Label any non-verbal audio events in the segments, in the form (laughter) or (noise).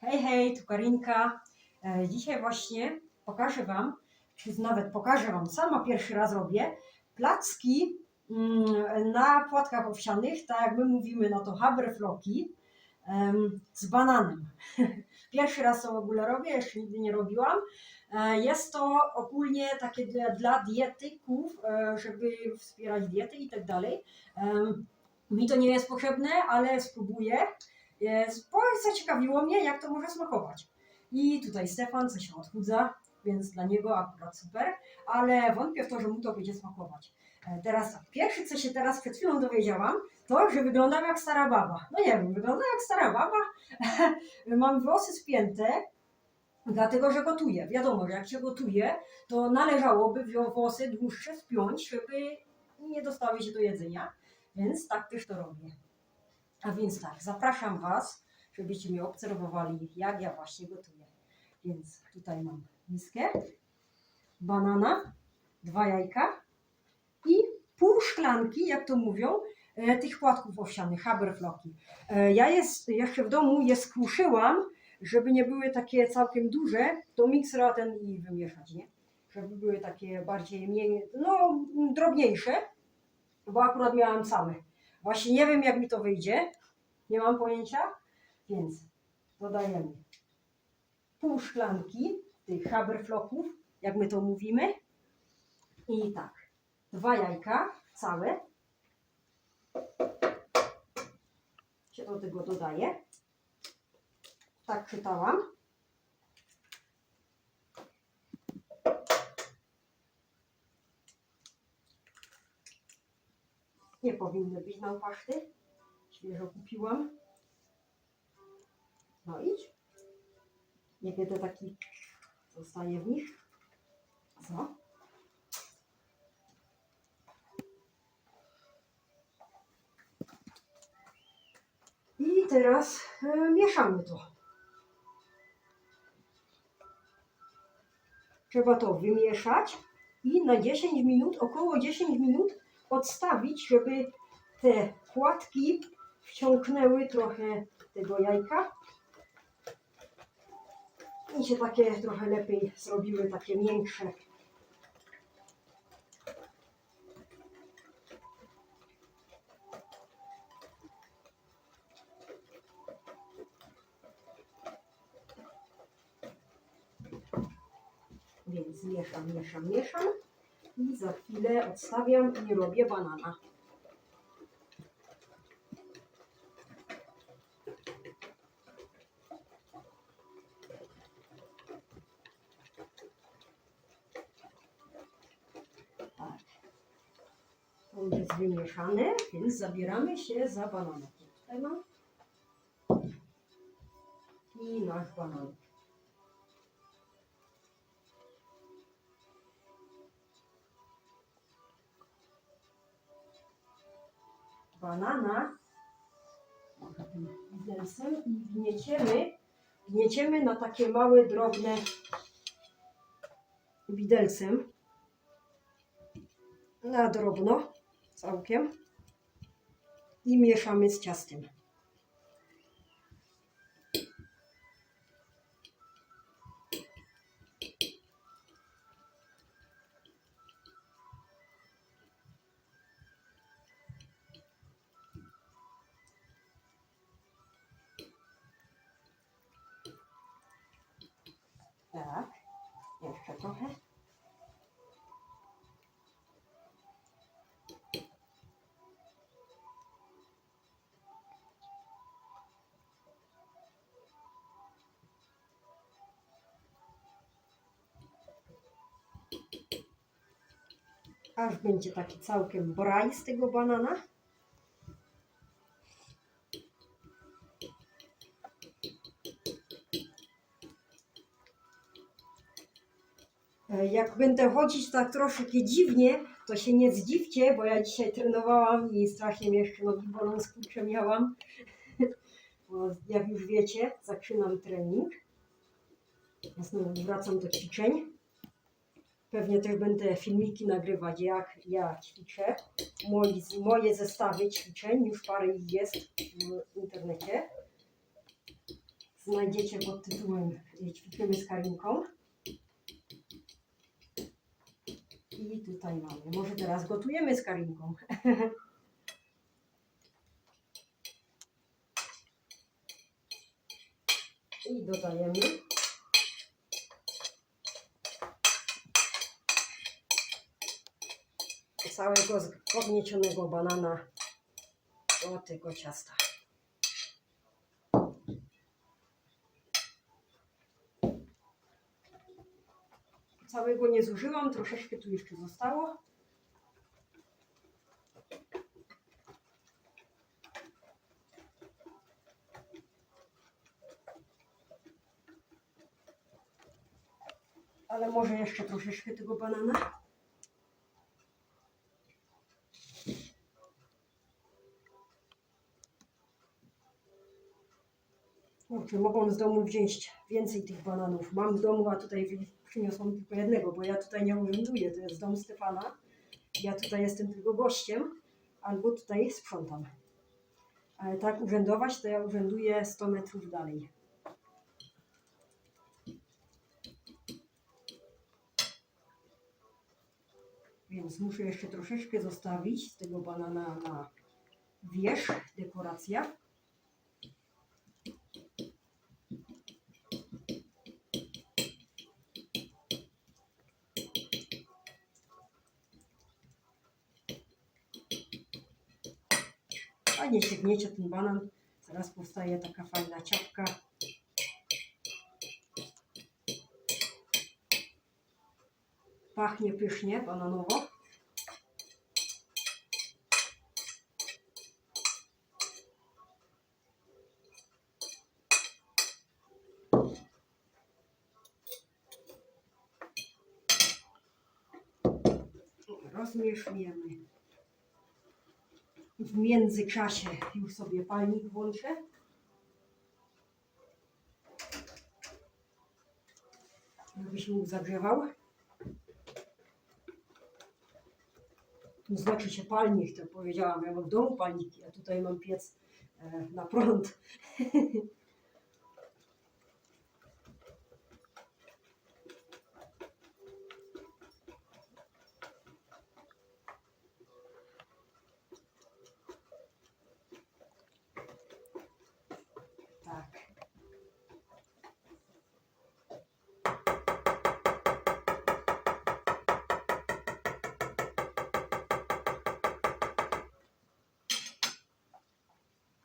Hej, hej, tu Karinka. E, Dzisiaj właśnie pokażę Wam, czy nawet pokażę Wam, sama pierwszy raz robię, placki mm, na płatkach owsianych, tak jak my mówimy, no to haberfloki em, z bananem. (laughs) Pierwszy raz to w ogóle robię, jeszcze nigdy nie robiłam. E, Jest to ogólnie takie dla, dla dietyków, e, żeby wspierać diety i tak dalej. Mi to nie jest potrzebne, ale spróbuję. Jest, bo zaciekawiło mnie, jak to może smakować. I tutaj Stefan, co się odchudza, więc dla niego akurat super, ale wątpię w to, że mu to będzie smakować. E, Teraz tak, pierwsze, co się teraz przed chwilą dowiedziałam, to, że wyglądam jak stara baba. No nie wiem, wyglądam jak stara baba. (laughs) Mam włosy spięte, dlatego że gotuję. Wiadomo, że jak się gotuje, to należałoby włosy dłuższe spiąć, żeby nie dostały się do jedzenia, więc tak też to robię. A więc tak, zapraszam Was, żebyście mnie obserwowali, jak ja właśnie gotuję. Więc tutaj mam miskę, banana, dwa jajka i pół szklanki, jak to mówią, e, tych płatków owsianych, haberfloki. E, Ja jest, jeszcze w domu je skruszyłam, żeby nie były takie całkiem duże, to miksera ten i wymieszać, nie? Żeby były takie bardziej, mniej, no drobniejsze, bo akurat miałam same. Właśnie nie wiem, jak mi to wyjdzie. Nie mam pojęcia. Więc dodajemy pół szklanki tych haberfloków, jak my to mówimy. I tak, dwa jajka całe. Się do tego dodaje. Tak czytałam. Nie powinny być na paszty. Świeżo kupiłam. No idź. Niekiedy taki zostaje w nich. Co? I teraz e, mieszamy to. Trzeba to wymieszać i na 10 minut, około 10 minut odstawić, żeby te płatki wciągnęły trochę tego jajka i się takie trochę lepiej zrobiły, takie miększe. Więc mieszam, mieszam, mieszam i za chwilę odstawiam i robię banana. Tak. To wymieszane, więc zabieramy się za bananek. Tutaj mam. I nasz banan. banana widelcem i gnieciemy, gnieciemy na takie małe, drobne widelcem na drobno całkiem i mieszamy z ciastem. Tak, jeszcze trochę. Aż będzie taki całkiem braj z tego banana. E, Jak będę chodzić tak troszkę dziwnie, to się nie zdziwcie, bo ja dzisiaj trenowałam i strasznie mnie jeszcze nogi bolą, skurcze miałam. (laughs) Jak już wiecie, zaczynam trening. Znowu wracam do ćwiczeń. Pewnie też będę filmiki nagrywać, jak ja ćwiczę. Moi, moje zestawy ćwiczeń, już parę ich jest w internecie. znajdziecie pod tytułem y, Ćwiczymy z Karinką. I tutaj mamy. Może teraz gotujemy z Karinką. (laughs) I dodajemy. Całego podniesionego banana do tego ciasta. Całego nie zużyłam, troszeczkę tu jeszcze zostało. Ale może jeszcze troszeczkę tego banana. Kurczę, mogłam z domu wziąć więcej tych bananów. Mam w domu, a tutaj przyniosłam tylko jednego, bo ja tutaj nie urzęduję. To jest dom Stefana. Ja tutaj jestem tylko gościem, albo tutaj sprzątam. Ale tak urzędować, to ja urzęduję 100 metrów dalej. Więc muszę jeszcze troszeczkę zostawić z tego banana na wierzch, dekoracja. Ten banan. Zaraz powstaje taka fajna ciapka. Pachnie pysznie, bananowo. Rozmieszujemy. W międzyczasie już sobie palnik włączę. Żeby się zagrzewał. Tu znaczy się palnik, to powiedziałam. Ja mam w domu palniki, a tutaj mam piec e, na prąd. (laughs)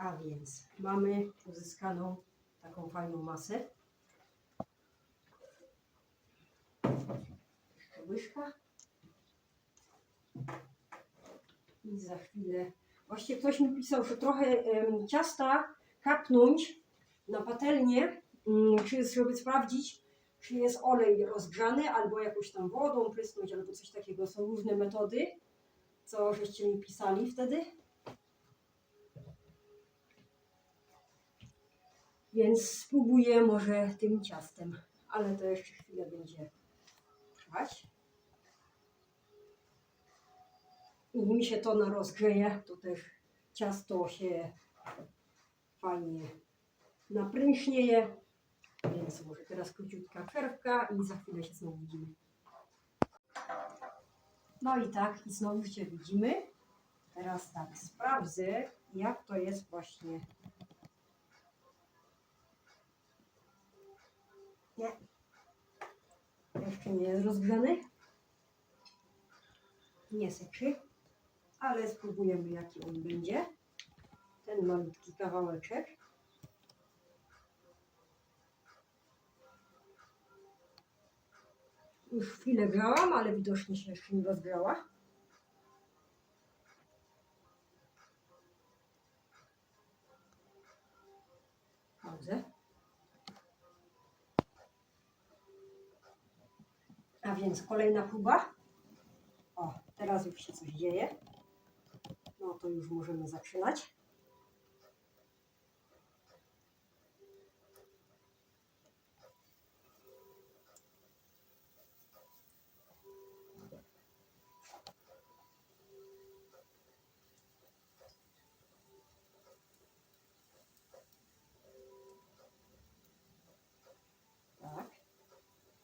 A więc mamy uzyskaną taką fajną masę. Jeszcze łyżka. I za chwilę. Właściwie ktoś mi pisał, że trochę em, ciasta kapnąć na patelnię, czy żeby sprawdzić, czy jest olej rozgrzany, albo jakąś tam wodą prysnąć, albo coś takiego. Są różne metody, co żeście mi pisali wtedy. Więc spróbuję może tym ciastem, ale to jeszcze chwilę będzie trwać. I nim się to rozgrzeje, to też ciasto się fajnie napręśnieje. Więc może teraz króciutka przerwka i za chwilę się znowu widzimy. No i tak, i znowu się widzimy. Teraz tak, sprawdzę, jak to jest właśnie. Nie. Jeszcze nie jest rozgrzany. Nie syczy. Ale spróbujemy, jaki on będzie. Ten malutki kawałeczek. Już chwilę grałam, ale widocznie się jeszcze nie rozgrała. A więc kolejna próba. O, teraz już się coś dzieje. No to już możemy zaczynać.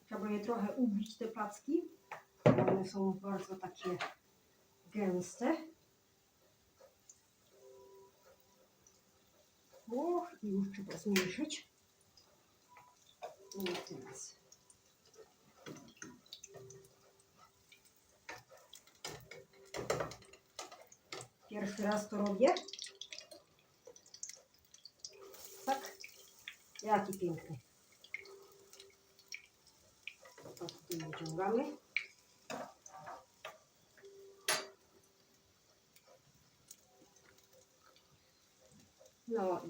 Trzeba je trochę ubić, te placki. One są bardzo takie gęste. O, i już trzeba zmniejszyć. Teraz. Pierwszy raz to robię. Tak. Jaki piękny. I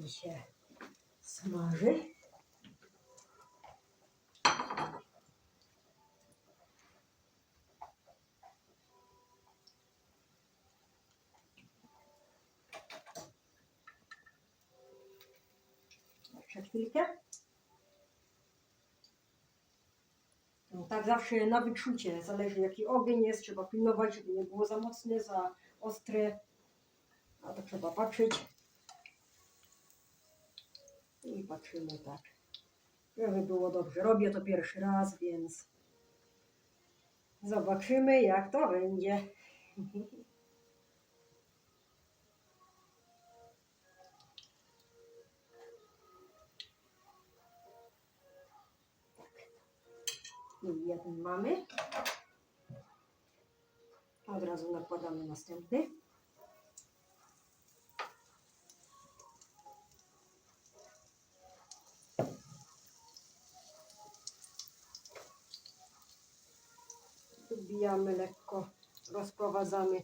się smaży. Jeszcze chwilkę. Tak zawsze na wyczucie, zależy jaki ogień jest, trzeba pilnować, żeby nie było za mocne, za ostre. A to trzeba patrzeć. I patrzymy tak, żeby było dobrze. Robię to pierwszy raz, więc zobaczymy jak to będzie. (laughs) Jeden mamy. Od razu nakładamy następny. Wbijamy lekko, rozprowadzamy.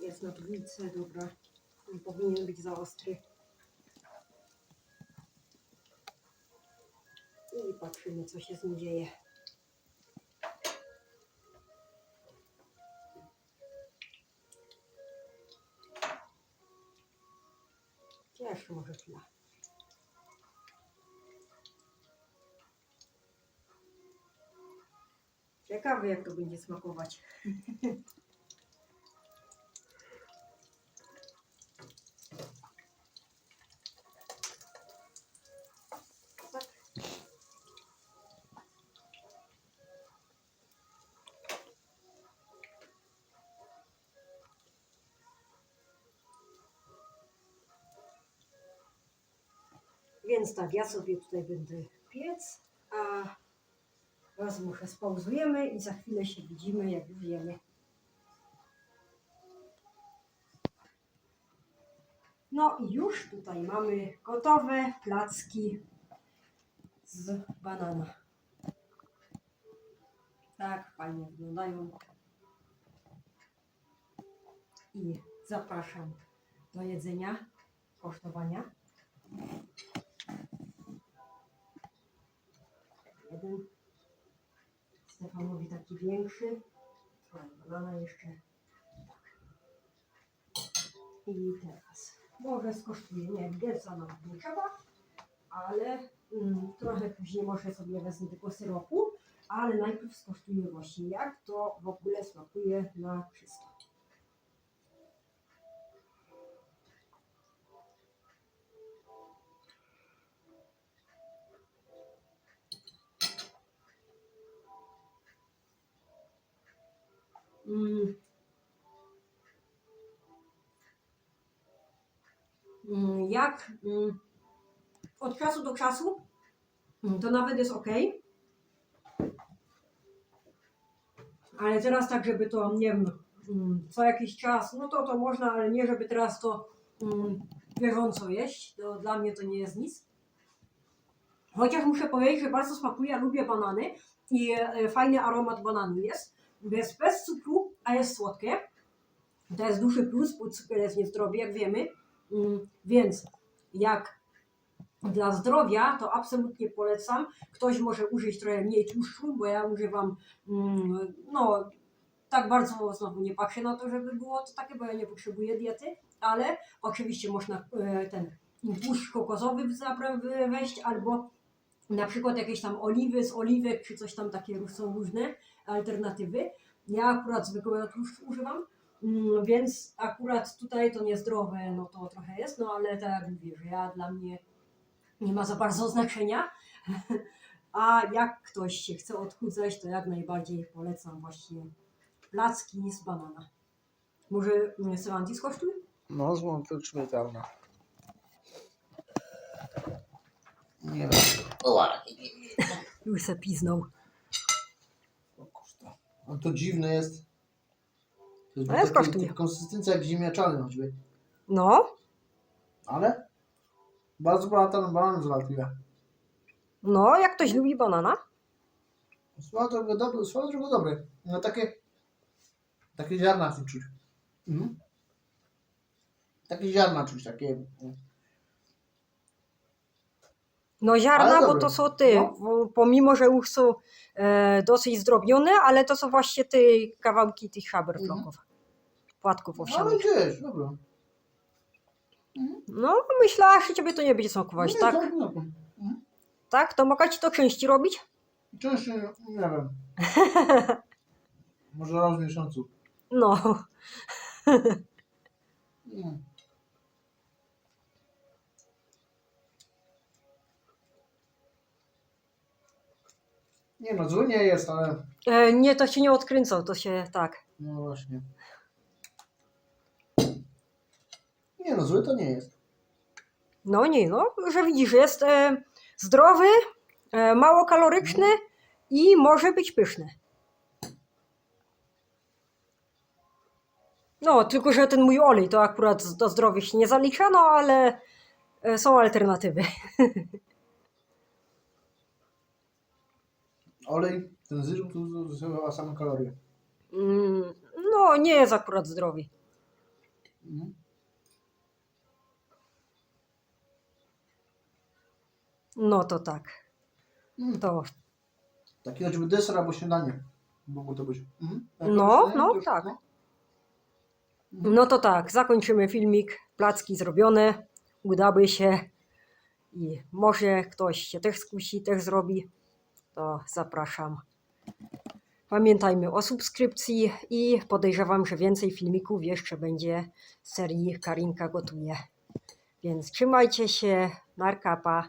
Jest na dwójce, dobra. Nie powinien być za ostry. I patrzymy, co się z nim dzieje. Może chwila. Ciekawe, jak to będzie smakować. (laughs) Więc tak, ja sobie tutaj będę piec, a Raz muszę spauzujemy i za chwilę się widzimy, jak już jemy. No i już tutaj mamy gotowe placki z banana. Tak, fajnie wyglądają. I zapraszam do jedzenia, kosztowania. Jeden. Stefanowi taki większy. Banana jeszcze. Tak. I teraz może skosztuję, nie, wielca nawet nie trzeba, ale mm, trochę później może sobie wezmę tylko syropu, ale najpierw skosztuję właśnie jak to w ogóle smakuje na czysto. Jak mm, od czasu do czasu, mm, to nawet jest ok. Ale teraz tak, żeby to, nie wiem, mm, co jakiś czas, no to to można, ale nie, żeby teraz to bieżąco jeść. To dla mnie to nie jest nic. Chociaż muszę powiedzieć, że bardzo smakuje, lubię banany i e, fajny aromat bananu jest. Jest bez cukru, a jest słodkie. To jest duży plus, bo cukier jest niezdrowy, jak wiemy. Mm, Więc jak dla zdrowia, to absolutnie polecam. Ktoś może użyć trochę mniej tłuszczu, bo ja używam, mm, no tak bardzo znowu nie patrzę na to, żeby było to takie, bo ja nie potrzebuję diety, ale oczywiście można e, ten tłuszcz kokosowy wejść albo na przykład jakieś tam oliwy z oliwek, czy coś tam takie są różne alternatywy. Ja akurat zwykłego tłuszczu używam, więc akurat tutaj to niezdrowe, no to trochę jest, no ale tak jak mówię, że ja dla mnie nie ma za bardzo znaczenia. (laughs) A jak ktoś się chce odchudzać, to jak najbardziej polecam właśnie placki z banana. Może mm, Semanti skosztuj? No, złą to śmietelna. Nie wiem. Już se piznął. O kurwa. On to dziwne jest. To jest No taka konsystencja jak ziemniaczany choćby. No, Ale bardzo banan, banan zlatuje. no, jak ktoś lubi banana, Słowa drogo dobre, słowa drogo dobre. No takie, takie ziarna w tym czuć. Mhm. Takie ziarna czuć, takie. No ziarna, Ale bo to są ty, No. pomimo, że już są e, dosyć zdrobnione, ale to są właśnie te kawałki tych haberfloków, płatków Ale owsianych. gdzieś, dobra. No, myślała, że ciebie to nie będzie smakować, nie, tak? tak? No, mhm. Tak? To mogę ci to części robić? Częściej, nie wiem. (laughs) Może raz w miesiącu. No, Mm. Nie no, zły nie jest, ale e, nie, to się nie odkręcą, to się tak. no właśnie. Nie no, zły to nie jest. No nie, no, że widzisz, jest e, zdrowy, e, mało kaloryczny i może być pyszny. No, tylko że ten mój olej to akurat do zdrowych się nie zalicza, no ale e, są alternatywy. (laughs) Olej, ten zyrł tu zużywa same kalorie. Mm, No, nie jest akurat zdrowy. Mhm. No to tak. Mm. To Taki choćby deser albo śniadanie. Mogło to być. Mhm. No, śniadanie no, to już- tak. no. No to tak, zakończymy filmik. Placki zrobione, udały się i może ktoś się też skusi, też zrobi. To zapraszam. Pamiętajmy o subskrypcji i podejrzewam, że więcej filmików jeszcze będzie z serii Karinka gotuje. Więc trzymajcie się, narkapa.